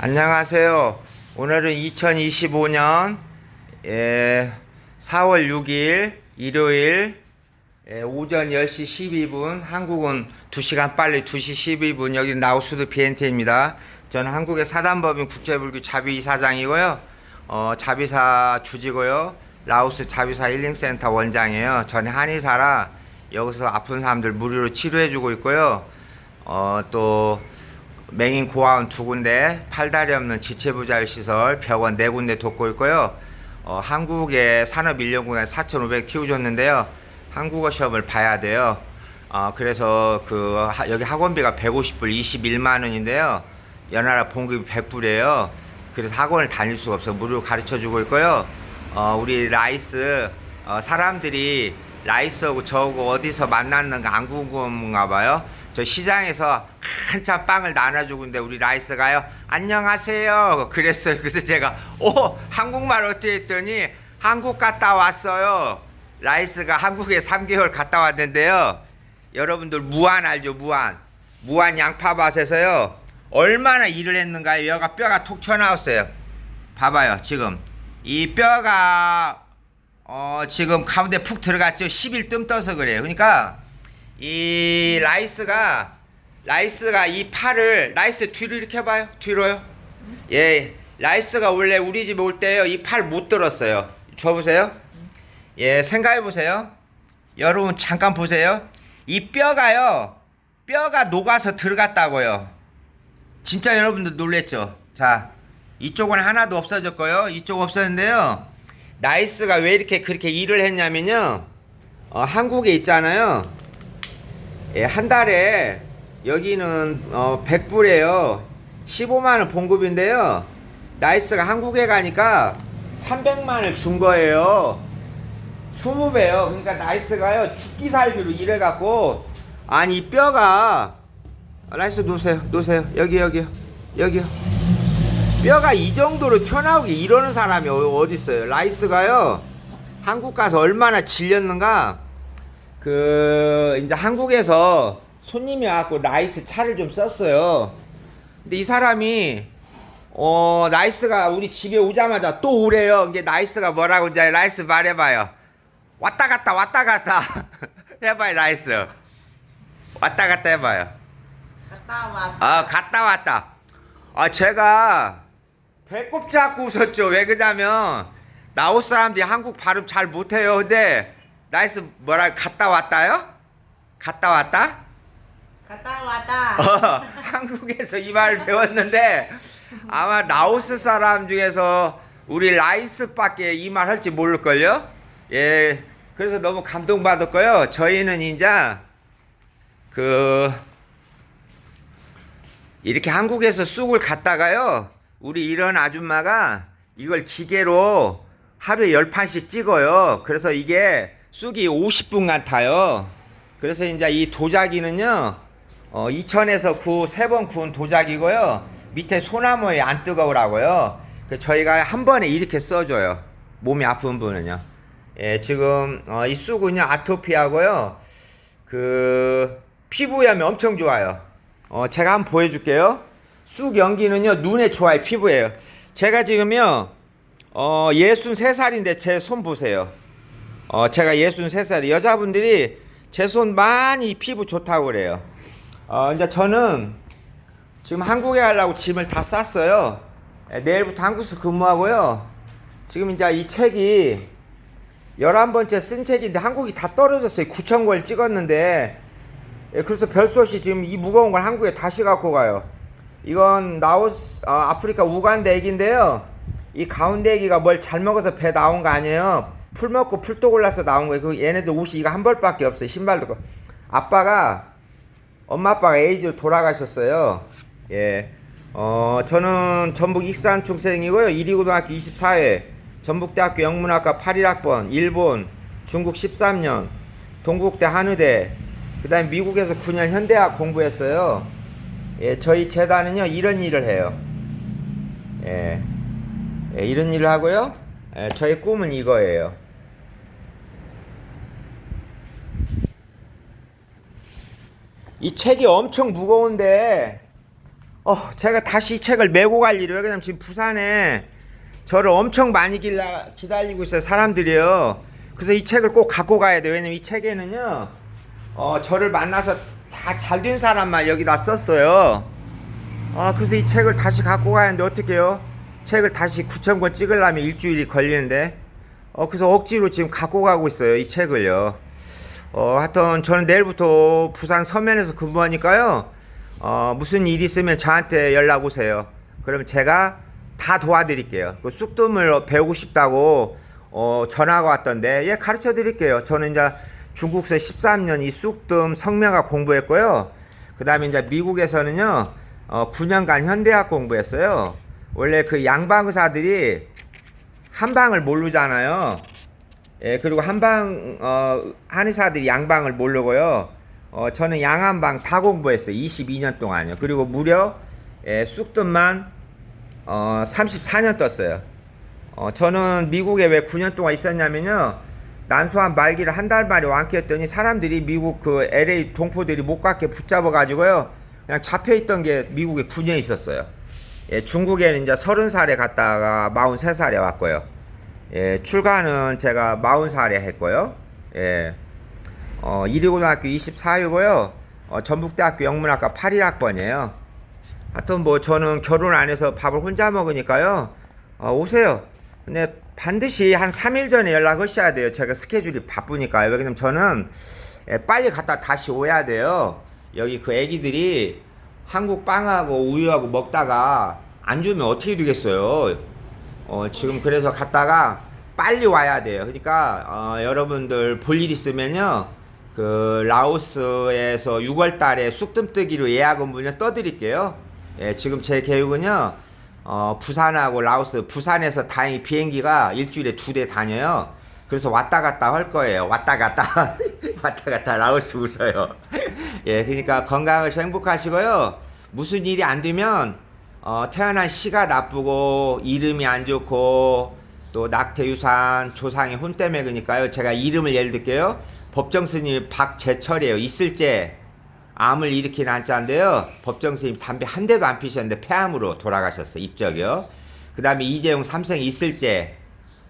안녕하세요. 오늘은 2025년 예, 4월 6일 일요일 예, 오전 10시 12분 한국은 2시간 빨리 2시 12분 여기 나우스드 비엔테입니다. 저는 한국의 사단법인 국제불교 자비이사장이고요. 어, 자비사 주지고요. 라오스 자비사 힐링센터 원장이에요. 저는 한의사라 여기서 아픈 사람들 무료로 치료해주고 있고요. 어, 또 맹인 고아원 두 군데, 팔다리 없는 지체부자의 시설, 병원 네 군데 돕고 있고요. 어, 한국의 산업인력군에 4,500 키워줬는데요. 한국어 시험을 봐야 돼요. 어, 그래서 그 하- 여기 학원비가 150불 21만 원인데요. 연하라 봉급이 100불이에요. 그래서 학원을 다닐 수가 없어 무료로 가르쳐 주고 있고요. 어, 우리 라이스 어, 사람들이 라이스하고 저하고 어디서 만났는가 안 궁금한가 봐요. 저 시장에서 한참 빵을 나눠주고 있는데 우리 라이스가요. 안녕하세요. 그랬어요. 그래서 제가 오 한국말 어떻게 했더니 한국 갔다 왔어요. 라이스가 한국에 3개월 갔다 왔는데요. 여러분들 무안 알죠? 무안. 무안 양파밭에서요. 얼마나 일을 했는가요? 여가 뼈가 톡 튀어나왔어요. 봐봐요. 지금 이 뼈가 어 지금 가운데 푹 들어갔죠. 10일 뜸 떠서 그래요. 그러니까 이 라이스가 라이스가 이 팔을 라이스 뒤로 이렇게 해봐요. 뒤로요. 예, 라이스가 원래 우리 집 올 때요 이 팔 못 들었어요. 줘 보세요. 예, 생각해 보세요. 여러분 잠깐 보세요. 이 뼈가요 뼈가 녹아서 들어갔다고요. 진짜 여러분들 놀랬죠? 자, 이쪽은 하나도 없어졌고요. 이쪽 없어졌는데요. 나이스가 왜 이렇게 그렇게 일을 했냐면요. 어, 한국에 있잖아요. 예, 한 달에 여기는 어, 100불이에요. 15만 원 봉급인데요. 나이스가 한국에 가니까 300만 원을 준 거예요. 20배요. 그러니까 나이스가요. 죽기 살기로 일해갖고 아니 이 뼈가 아, 나이스 놓으세요. 놓으세요. 여기 여기요. 여기요. 뼈가 이 정도로 튀어나오게 이러는 사람이 어디 있어요? 라이스가요. 한국 가서 얼마나 질렸는가? 그 이제 한국에서 손님이 와갖고 라이스 차를 좀 썼어요. 근데 이 사람이 어 나이스가 우리 집에 오자마자 또 오래요. 이게 나이스가 뭐라고 이제 라이스 말해봐요. 왔다 갔다 왔다 갔다 해봐요 라이스. 왔다 갔다 해봐요. 갔다 왔다. 아 갔다 왔다. 아 제가 배꼽 잡고 웃었죠. 왜 그러냐면 나우스 사람들이 한국 발음 잘 못해요. 근데 나이스 뭐라 갔다 왔다요? 갔다 왔다? 갔다 왔다. 어, 한국에서 이 말을 배웠는데 아마 라오스 사람 중에서 우리 라이스밖에 이 말 할지 모를걸요? 예, 그래서 너무 감동받았고요. 저희는 이제 그 이렇게 한국에서 쑥을 갖다가요. 우리 이런 아줌마가 이걸 기계로 하루에 열 판씩 찍어요. 그래서 이게 쑥이 50분간 타요. 그래서 이제 이 도자기는요. 어, 이천에서 구 세 번 구운 도자기고요. 밑에 소나무에 안 뜨거우라고요. 그 저희가 한 번에 이렇게 써줘요. 몸이 아픈 분은요. 예, 지금 어, 이 쑥은요 아토피하고요. 그 피부염이 엄청 좋아요. 어, 제가 한번 보여줄게요. 쑥 연기는요 눈에 좋아요 피부에요. 제가 지금요 어 63살인데 제 손 보세요. 어 제가 63살 여자분들이 제 손 많이 피부 좋다고 그래요. 어 이제 저는 지금 한국에 가려고 짐을 다 쌌어요. 예, 내일부터 한국에서 근무하고요. 지금 이제 이 책이 11번째 쓴 책인데 한국이 다 떨어졌어요. 9천 권 찍었는데 예, 그래서 별수 없이 지금 이 무거운 걸 한국에 다시 갖고 가요. 이건 라오스 어, 아프리카 우간다 애기인데요. 이 가운데 애기가 뭘 잘 먹어서 배 나온 거 아니에요. 풀 먹고 풀도 골라서 나온 거예요. 그 얘네들 옷이 이거 한 벌밖에 없어요. 신발도. 아빠가 엄마 아빠가 에이즈로 돌아가셨어요. 예. 어, 저는 전북 익산 중생이고요. 1위고등학교 24회, 전북대학교 영문학과 81학번, 일본, 중국 13년, 동국대 한의대, 그 다음에 미국에서 9년 현대학 공부했어요. 예, 저희 재단은요, 이런 일을 해요. 예. 예, 이런 일을 하고요. 예, 저희 꿈은 이거예요. 이 책이 엄청 무거운데 어, 제가 다시 이 책을 메고 갈 일이 왜냐면 지금 부산에 저를 엄청 많이 길라, 기다리고 있어요 사람들이요. 그래서 이 책을 꼭 갖고 가야 돼요. 왜냐면 이 책에는요, 어, 저를 만나서 다 잘 된 사람만 여기다 썼어요. 아, 그래서 이 책을 다시 갖고 가야 하는데 어떡해요? 책을 다시 9,000권 찍으려면 일주일이 걸리는데, 어, 그래서 억지로 지금 갖고 가고 있어요. 이 책을요. 어, 하여튼 저는 내일부터 부산 서면에서 근무하니까요. 어, 무슨 일 있으면 저한테 연락 오세요. 그러면 제가 다 도와드릴게요. 그 쑥뜸을 배우고 싶다고 어, 전화가 왔던데 예 가르쳐 드릴게요. 저는 이제 중국서 13년 이 쑥뜸 성명학 공부했고요. 그 다음에 이제 미국에서는요 어, 9년간 현대학 공부했어요. 원래 그 양방 의사들이 한방을 모르잖아요. 예, 그리고 한방 어, 한의사들이 양방을 모르고요. 어, 저는 양한방 다 공부했어요. 22년 동안요. 그리고 무려 예, 쑥뜸만 어, 34년 떴어요. 어, 저는 미국에 왜 9년 동안 있었냐면요. 난소암 말기를 한 달 만에 완쾌했더니 사람들이 미국 그 LA 동포들이 못 갖게 붙잡아 가지고요. 그냥 잡혀 있던 게 미국에 9년 있었어요. 예, 중국에는 이제 30살에 갔다가 43살에 왔고요. 예, 출가는 제가 40살에 했고요. 예. 어, 이리고등학교 24이고요. 어, 전북대학교 영문학과 81학번이에요. 하여튼 뭐 저는 결혼 안 해서 밥을 혼자 먹으니까요. 어, 오세요. 근데 반드시 한 3일 전에 연락 하셔야 돼요. 제가 스케줄이 바쁘니까요. 왜냐면 저는 예, 빨리 갔다 다시 오야 돼요. 여기 그 애기들이 한국 빵하고 우유하고 먹다가 안 주면 어떻게 되겠어요. 어, 지금 그래서 갔다가 빨리 와야 돼요. 그러니까 어, 여러분들 볼 일 있으면요. 그 라오스에서 6월 달에 쑥뜸뜨기로 예약은 문을 떠드릴게요. 예, 지금 제 계획은요. 어, 부산하고 라오스, 부산에서 다행히 비행기가 일주일에 두 대 다녀요. 그래서 왔다 갔다 할 거예요. 왔다 갔다. 왔다 갔다 라오스 웃어요. 예, 그러니까 건강하시고 행복하시고요. 무슨 일이 안 되면 어, 태어난 시가 나쁘고 이름이 안 좋고 또 낙태유산 조상의 혼 때문에 그러니까요. 제가 이름을 예를 들게요. 법정 스님 박재철이에요. 있을제 암을 일으키는 한자인데요. 법정 스님 담배 한 대도 안 피셨는데 폐암으로 돌아가셨어요. 입적이요. 그 다음에 이재용 삼성 있을제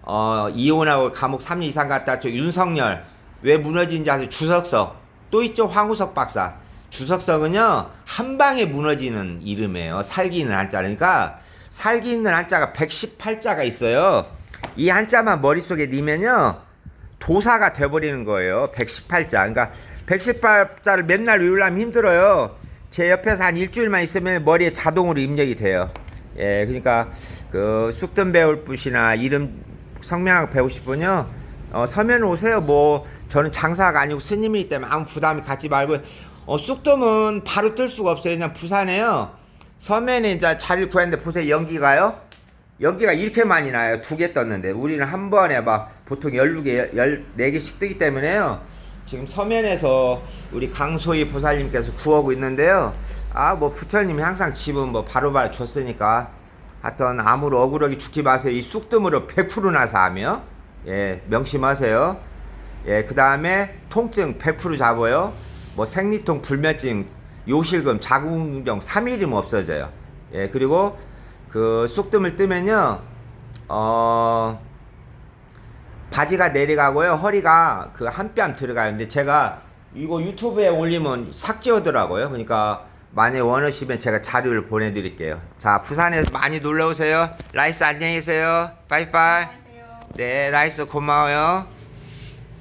어, 이혼하고 감옥 3년 이상 갔다 저 윤석열 왜 무너진지 아세요? 주석석 또 있죠 황우석 박사 주석석은요 한 방에 무너지는 이름이에요. 살기 있는 한자 그러니까 살기 있는 한자가 118자가 있어요. 이 한자만 머릿속에 넣으면요 도사가 돼버리는 거예요. 118자. 그러니까 118자를 맨날 외우려면 힘들어요. 제 옆에서 한 일주일만 있으면 머리에 자동으로 입력이 돼요. 예 그러니까 그 쑥뜸 배울 분이나 이름 성명학 배우고 싶으면요 어, 서면 오세요. 뭐 저는 장사가 아니고 스님이기 때문에 아무 부담이 갖지 말고 어, 쑥뜸은 바로 뜰 수가 없어요. 그냥 부산에요. 서면에 이제 자리를 구했는데 보세요. 연기가요. 연기가 이렇게 많이 나요. 두 개 떴는데. 우리는 한 번에 막 보통 12개 14개씩 뜨기 때문에요. 지금 서면에서 우리 강소희 보살님께서 구하고 있는데요. 아 뭐 부처님이 항상 집은 뭐 바로바로 줬으니까 하여튼 아무로 억울하게 죽지 마세요. 이 쑥뜸으로 100%나 사하며. 예 명심하세요. 예 그 다음에 통증 100% 잡아요. 뭐 생리통, 불면증, 요실금, 자궁경 3일이면 없어져요. 예 그리고 그 쑥뜸을 뜨면요 어 바지가 내려가고요 허리가 그한뼘 들어가요. 근데 제가 이거 유튜브에 올리면 삭제하더라고요. 그러니까 만약 원하시면 제가 자료를 보내드릴게요. 자, 부산에 많이 놀러 오세요. 라이스 안녕히 계세요. 바이바이. 네, 라이스 고마워요.